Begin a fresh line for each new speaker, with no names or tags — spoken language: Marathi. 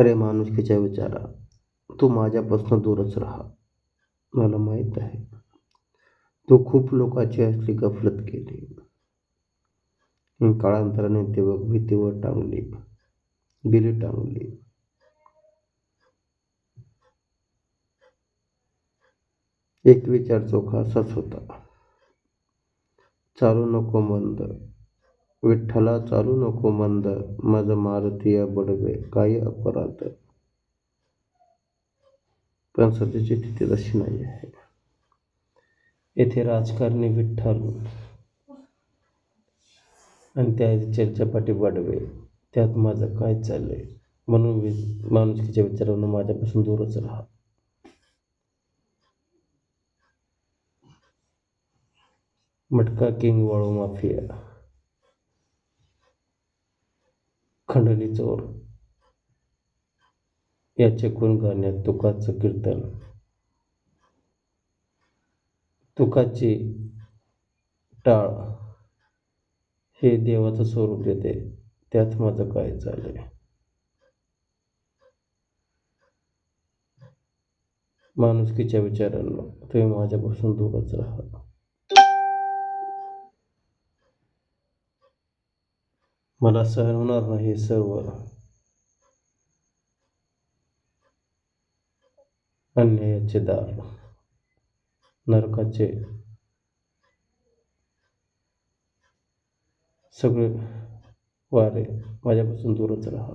अरे माणुसकीच्या विचारा तू माझ्यापासून दूरच राहा. मला माहीत आहे तू खूप लोकांची असली गफलत केली. काळांतराने ते बघ भीतीवर टांगली गेली टांगली. एक विचार चोखा असाच होता. चालू नको मंद. विठ्ठला चालू नको मंद माझं मारुतीया बडवे काही अपराध. पण सध्याची स्थिती तशी नाही आहे. येथे राजकारणी विठ्ठल आणि त्या चर्चापाठी बडवे. त्यात माझं काय चाललंय? म्हणून वि माणुसकीच्या विचारानं माझ्यापासून दूरच राहा. मटका किंग वाळू माफिया. खंडणी चोर याचे गुण गाण्यात तुकाचं कीर्तन. तुकाची टाळ हे देवाचं स्वरूप देते. त्यात माझं काय चाललंय? माणुसकीच्या विचारांना तुम्ही माझ्यापासून दूरच राहा. मला सहन होणार नाही हे सर्व. अन्यायाचे दार. नरकाचे. सगळे वारे माझ्यापासून दूरच राहा